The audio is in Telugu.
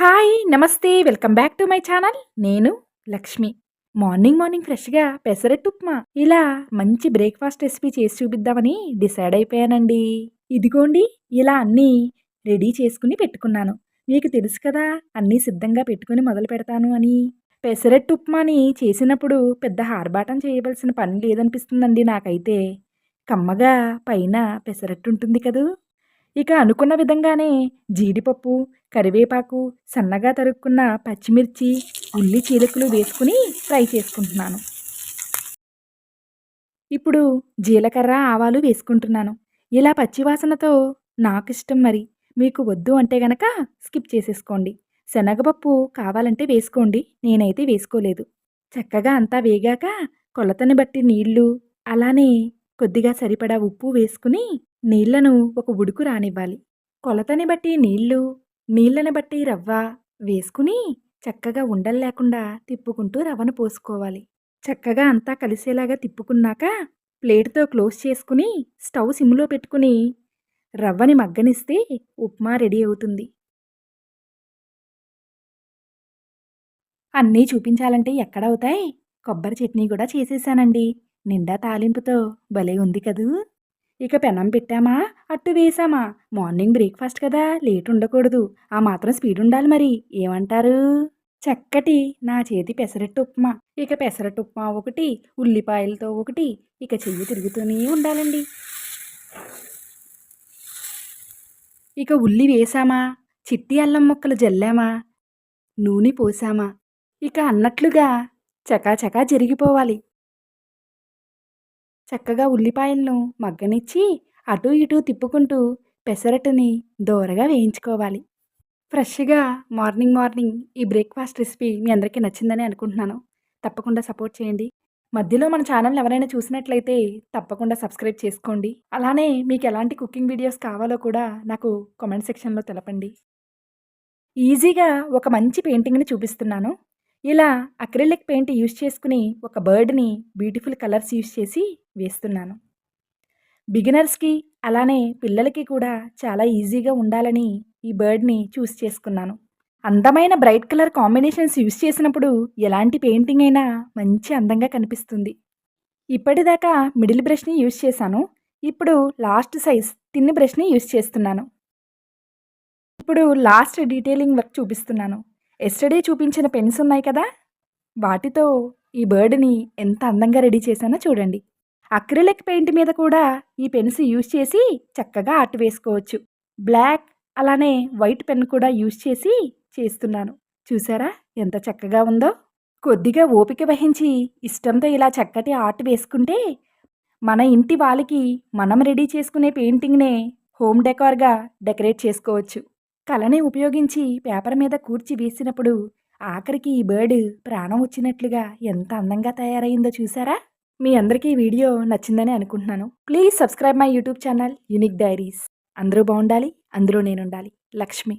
Hi namaste welcome back to my channel. నేను లక్ష్మి. మార్నింగ్ మార్నింగ్ ఫ్రెష్గా పెసరట్టు ఉప్మా. ఇలా మంచి బ్రేక్ఫాస్ట్ రెసిపీ చేసి చూపిద్దామని డిసైడ్ అయిపోయానండి. ఇదిగోండి ఇలా అన్నీ రెడీ చేసుకుని పెట్టుకున్నాను. మీకు తెలుసు కదా అన్నీ సిద్ధంగా పెట్టుకుని మొదలు పెడతాను అని. పెసరట్టు ఉప్మాని చేసినప్పుడు పెద్ద హార్బాటం చేయవలసిన పని లేదనిపిస్తుందండి నాకైతే. కమ్మగా పైన పెసరట్టు ఉంటుంది కదూ. ఇక అనుకున్న విధంగానే జీడిపప్పు కరివేపాకు సన్నగా తరుక్కున్న పచ్చిమిర్చి ఉల్లి చీలకులు వేసుకుని ఫ్రై చేసుకుంటున్నాను. ఇప్పుడు జీలకర్ర ఆవాలు వేసుకుంటున్నాను. ఇలా పచ్చివాసనతో నాకు ఇష్టం మరి. మీకు వద్దు అంటే గనక స్కిప్ చేసేసుకోండి. శనగపప్పు కావాలంటే వేసుకోండి. నేనైతే వేసుకోలేదు. చక్కగా అంతా వేగాక కొలతని బట్టి నీళ్ళు అలానే కొద్దిగా సరిపడా ఉప్పు వేసుకుని నీళ్ళను ఒక ఉడుకు రానివ్వాలి. కొలతని బట్టి నీళ్ళు నీళ్ళను బట్టి రవ్వ వేసుకుని చక్కగా ఉండలు లేకుండా తిప్పుకుంటూ రవ్వను పోసుకోవాలి. చక్కగా అంతా కలిసేలాగా తిప్పుకున్నాక ప్లేట్తో క్లోజ్ చేసుకుని స్టవ్ సిమ్లో పెట్టుకుని రవ్వని మగ్గనిస్తే ఉప్మా రెడీ అవుతుంది. అన్నీ చూపించాలంటే ఎక్కడవుతాయి కొబ్బరి చట్నీ కూడా చేసేసానండి. నిండా తాలింపుతో భలే ఉంది కదూ. ఇక పెనం పెట్టామా? అట్టు వేసామా? మార్నింగ్ బ్రేక్ఫాస్ట్ కదా లేట్ ఉండకూడదు. ఆ మాత్రం స్పీడ్ ఉండాలి మరి. ఏమంటారు? చక్కటి నా చేతి పెసరట్టు ఉప్మా. ఇక పెసరట్టు ఉప్మా ఒకటి ఉల్లిపాయలతో ఒకటి ఇక చెయ్యి తిరుగుతూనే ఉండాలండి. ఇక ఉల్లి వేసామా? చిట్టి అల్లం ముక్కలు జల్లామా? నూనె పోసామా? ఇక అన్నట్లుగా చకాచకా జరిగిపోవాలి. చక్కగా ఉల్లిపాయలను మగ్గనిచ్చి అటు ఇటు తిప్పుకుంటూ పెసరట్టుని దోరగా వేయించుకోవాలి. ఫ్రెష్గా మార్నింగ్ మార్నింగ్ ఈ బ్రేక్ఫాస్ట్ రెసిపీ మీ అందరికీ నచ్చిందని అనుకుంటున్నాను. తప్పకుండా సపోర్ట్ చేయండి. మధ్యలో మన ఛానల్ ఎవరైనా చూసినట్లయితే తప్పకుండా సబ్స్క్రైబ్ చేసుకోండి. అలానే మీకు ఎలాంటి కుకింగ్ వీడియోస్ కావాలో కూడా నాకు కామెంట్ సెక్షన్లో తెలపండి. ఈజీగా ఒక మంచి పెయింటింగ్ని చూపిస్తున్నాను. ఇలా అక్రిలిక్ పెయింట్ యూస్ చేసుకుని ఒక బర్డ్ని బ్యూటిఫుల్ కలర్స్ యూస్ చేసి వేస్తున్నాను. బిగినర్స్కి అలానే పిల్లలకి కూడా చాలా ఈజీగా ఉండాలని ఈ బర్డ్ని చూస్ చేసుకున్నాను. అందమైన బ్రైట్ కలర్ కాంబినేషన్స్ యూస్ చేసినప్పుడు ఎలాంటి పెయింటింగ్ అయినా మంచి అందంగా కనిపిస్తుంది. ఇప్పటిదాకా మిడిల్ బ్రష్ని యూస్ చేశాను. ఇప్పుడు లాస్ట్ సైజ్ తిన్ని బ్రష్ని యూస్ చేస్తున్నాను. ఇప్పుడు లాస్ట్ డీటెయిలింగ్ వర్క్ చూపిస్తున్నాను. ఎస్టర్డే చూపించిన పెన్స్ ఉన్నాయి కదా? వాటితో ఈ బర్డ్ని ఎంత అందంగా రెడీ చేశానో చూడండి. అక్రిలిక్ పెయింట్ మీద కూడా ఈ పెన్స్ యూజ్ చేసి చక్కగా ఆర్ట్ వేసుకోవచ్చు. బ్లాక్ అలానే వైట్ పెన్ కూడా యూజ్ చేసి చేస్తున్నాను. చూసారా? ఎంత చక్కగా ఉందో? కొద్దిగా ఓపిక వహించి ఇష్టంతో ఇలా చక్కటి ఆర్ట్ వేసుకుంటే మన ఇంటి వాళ్ళకి మనం రెడీ చేసుకునే పెయింటింగ్నే హోమ్ డెకార్గా డెకరేట్ చేసుకోవచ్చు. కళని ఉపయోగించి పేపర్ మీద కూర్చి వేసినప్పుడు ఆఖరికి ఈ బర్డ్ ప్రాణం వచ్చినట్లుగా ఎంత అందంగా తయారైందో చూసారా? మీ అందరికీ వీడియో నచ్చిందని అనుకుంటున్నాను. Please subscribe my YouTube channel unique diaries. అందరూ బాగుండాలి అందులో నేనుండాలి. లక్ష్మి.